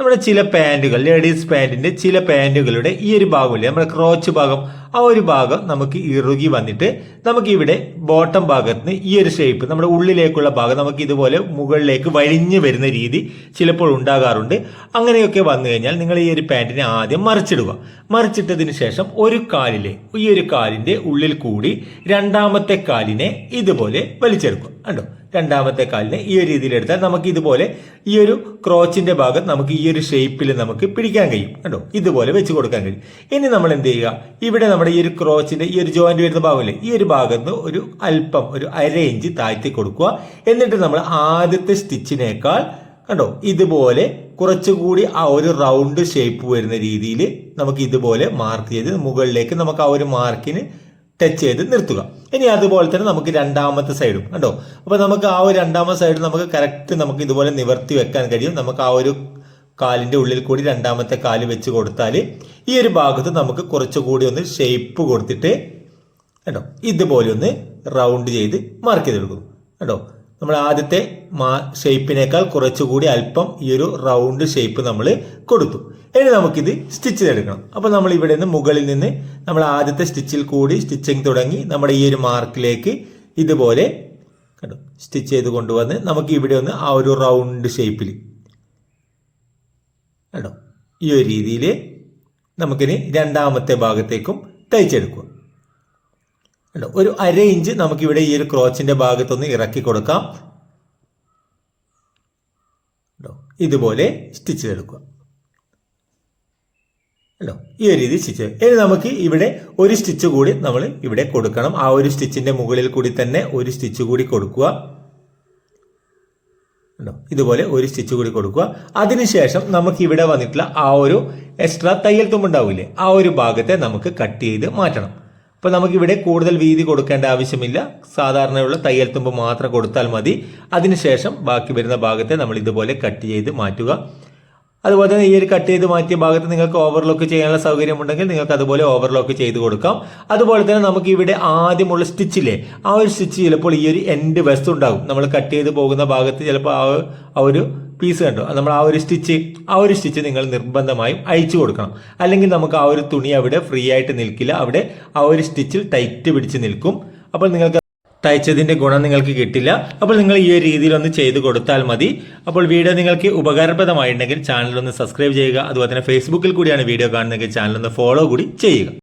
നമ്മുടെ ചില പാന്റുകൾ ലേഡീസ് പാന്റിന്റെ ചില പാന്റുകളുടെ ഈ ഒരു ഭാഗമില്ലേ? നമ്മുടെ ക്രോച്ച് ഭാഗം. ആ ഒരു ഭാഗം നമുക്ക് ഇറുകി വന്നിട്ട് നമുക്ക് ഇവിടെ ബോട്ടം ഭാഗത്ത് ഈ ഒരു ഷേപ്പ് നമ്മുടെ ഉള്ളിലേക്കുള്ള ഭാഗം നമുക്ക് ഇതുപോലെ മുകളിലേക്ക് വലിഞ്ഞു വരുന്ന രീതി ചിലപ്പോൾ ഉണ്ടാകാറുണ്ട്. അങ്ങനെയൊക്കെ വന്നു കഴിഞ്ഞാൽ നിങ്ങൾ ഈ ഒരു പാന്റിനെ ആദ്യം മറിച്ചിടുക. മറിച്ചിട്ടതിന് ശേഷം ഒരു കാലിലെ ഈ ഒരു കാലിന്റെ ഉള്ളിൽ കൂടി രണ്ടാമത്തെ കാലിനെ ഇതുപോലെ വലിച്ചെടുക്കുക. കണ്ടോ? രണ്ടാമത്തെ കാലിനെ ഈ ഒരു രീതിയിൽ എടുത്താൽ നമുക്ക് ഇതുപോലെ ഈ ഒരു ക്രോച്ചിന്റെ ഭാഗം നമുക്ക് ഈ ഒരു ഷേപ്പിൽ നമുക്ക് പിടിക്കാൻ കഴിയും. കണ്ടോ? ഇതുപോലെ വെച്ച് കൊടുക്കാൻ കഴിയും. ഇനി നമ്മൾ എന്ത് ചെയ്യുക? ഇവിടെ നമ്മുടെ ഈ ഒരു ക്രോച്ചിന്റെ ഈ ഒരു ജോയിന്റ് വരുന്ന ഭാഗമില്ലേ? ഈ ഒരു ഭാഗത്ത് ഒരു അല്പം ഒരു അര ഇഞ്ച് താഴ്ത്തി കൊടുക്കുക. എന്നിട്ട് നമ്മൾ ആദ്യത്തെ സ്റ്റിച്ചിനേക്കാൾ കണ്ടോ? ഇതുപോലെ കുറച്ചുകൂടി ആ ഒരു റൗണ്ട് ഷേപ്പ് വരുന്ന രീതിയിൽ നമുക്ക് ഇതുപോലെ മാർക്ക് ചെയ്ത് മുകളിലേക്ക് നമുക്ക് ആ ഒരു മാർക്കിന് ടച്ച് ചെയ്ത് നിർത്തുക. ഇനി അതുപോലെ തന്നെ നമുക്ക് രണ്ടാമത്തെ സൈഡും കണ്ടോ? അപ്പൊ നമുക്ക് ആ ഒരു രണ്ടാമത്തെ സൈഡ് നമുക്ക് കറക്റ്റ് നമുക്ക് ഇതുപോലെ നിവർത്തി വെക്കാൻ കഴിയും. നമുക്ക് ആ ഒരു കാലിന്റെ ഉള്ളിൽ കൂടി രണ്ടാമത്തെ കാൽ വെച്ച് കൊടുത്താൽ ഈ ഒരു ഭാഗത്ത് നമുക്ക് കുറച്ചുകൂടി ഒന്ന് ഷേപ്പ് കൊടുത്തിട്ട് കേട്ടോ ഇതുപോലെ ഒന്ന് റൗണ്ട് ചെയ്ത് മാർക്ക് ചെയ്തെടുക്കുന്നു. കേട്ടോ നമ്മൾ ആദ്യത്തെ മാ ഷേപ്പിനേക്കാൾ കുറച്ചുകൂടി അല്പം ഈ ഒരു റൗണ്ട് ഷേപ്പ് നമ്മൾ കൊടുത്തു. ഇനി നമുക്കിത് സ്റ്റിച്ച് ചെയ്തെടുക്കണം. അപ്പോൾ നമ്മൾ ഇവിടെ നിന്ന് മുകളിൽ നിന്ന് നമ്മൾ ആദ്യത്തെ സ്റ്റിച്ചിൽ കൂടി സ്റ്റിച്ചിങ് തുടങ്ങി നമ്മുടെ ഈ ഒരു മാർക്കിലേക്ക് ഇതുപോലെ സ്റ്റിച്ച് ചെയ്ത് കൊണ്ടുവന്ന് നമുക്ക് ഇവിടെ ഒന്ന് ആ ഒരു റൗണ്ട് ഷേപ്പിൽ കണ്ടോ ഈ ഒരു രീതിയിൽ നമുക്കിനി രണ്ടാമത്തെ ഭാഗത്തേക്കും തയ്ച്ചെടുക്കുക കണ്ടോ ഒരു അര ഇഞ്ച് നമുക്കിവിടെ ഈ ഒരു ക്രോച്ചിന്റെ ഭാഗത്തൊന്ന് ഇറക്കി കൊടുക്കാം. ഇതുപോലെ സ്റ്റിച്ച് ചെയ്തെടുക്കുക. കണ്ടോ? ഈ ഒരു രീതി സ്റ്റിച്ച്. ഇനി നമുക്ക് ഇവിടെ ഒരു സ്റ്റിച്ച് കൂടി നമ്മൾ ഇവിടെ കൊടുക്കണം. ആ ഒരു സ്റ്റിച്ചിന്റെ മുകളിൽ കൂടി തന്നെ ഒരു സ്റ്റിച്ച് കൂടി കൊടുക്കുക. ഇതുപോലെ ഒരു സ്റ്റിച്ച് കൂടി കൊടുക്കുക. അതിനുശേഷം നമുക്ക് ഇവിടെ വന്നിട്ടുള്ള ആ ഒരു എക്സ്ട്രാ തയ്യൽ തുമ്പുണ്ടാവില്ലേ ആ ഒരു ഭാഗത്തെ നമുക്ക് കട്ട് ചെയ്ത് മാറ്റണം. അപ്പോൾ നമുക്കിവിടെ കൂടുതൽ വീതി കൊടുക്കേണ്ട ആവശ്യമില്ല. സാധാരണയുള്ള തയ്യൽ തുമ്പ് മാത്രം കൊടുത്താൽ മതി. അതിനുശേഷം ബാക്കി വരുന്ന ഭാഗത്തെ നമ്മൾ ഇതുപോലെ കട്ട് ചെയ്ത് മാറ്റുക. അതുപോലെ തന്നെ ഈ ഒരു കട്ട് ചെയ്ത് മാറ്റിയ ഭാഗത്ത് നിങ്ങൾക്ക് ഓവർലോക്ക് ചെയ്യാനുള്ള സൗകര്യം ഉണ്ടെങ്കിൽ നിങ്ങൾക്ക് അതുപോലെ ഓവർലോക്ക് ചെയ്ത് കൊടുക്കാം. അതുപോലെ തന്നെ നമുക്ക് ഇവിടെ ആദ്യമുള്ള സ്റ്റിച്ചില്ലേ ആ ഒരു സ്റ്റിച്ച് ചിലപ്പോൾ ഈ ഒരു എൻഡ് വസ്തു ഉണ്ടാകും. നമ്മൾ കട്ട് ചെയ്ത് പോകുന്ന ഭാഗത്ത് ചിലപ്പോൾ ആ ആ ഒരു പീസ് കണ്ടോ? നമ്മൾ ആ ഒരു സ്റ്റിച്ച് ആ ഒരു സ്റ്റിച്ച് നിങ്ങൾ നിർബന്ധമായും അയച്ചു കൊടുക്കണം. അല്ലെങ്കിൽ നമുക്ക് ആ ഒരു തുണി അവിടെ ഫ്രീ ആയിട്ട് നിൽക്കില്ല. അവിടെ ആ ഒരു സ്റ്റിച്ചിൽ ടൈറ്റ് പിടിച്ച് നിൽക്കും. അപ്പോൾ നിങ്ങൾക്ക് തയ്ച്ചതിന്റെ ഗുണം നിങ്ങൾക്ക് കിട്ടില്ല. അപ്പോൾ നിങ്ങൾ ഈ ഒരു രീതിയിൽ ഒന്ന് ചെയ്തു കൊടുത്താൽ മതി. അപ്പോൾ വീഡിയോ നിങ്ങൾക്ക് ഉപകാരപ്രദമായിട്ടുണ്ടെങ്കിൽ ചാനൽ ഒന്ന് സബ്സ്ക്രൈബ് ചെയ്യുക. അതുപോലെ തന്നെ ഫേസ്ബുക്കിൽ കൂടിയാണ് വീഡിയോ കാണുന്നതെങ്കിൽ ചാനൽ ഒന്ന് ഫോളോ കൂടി ചെയ്യുക.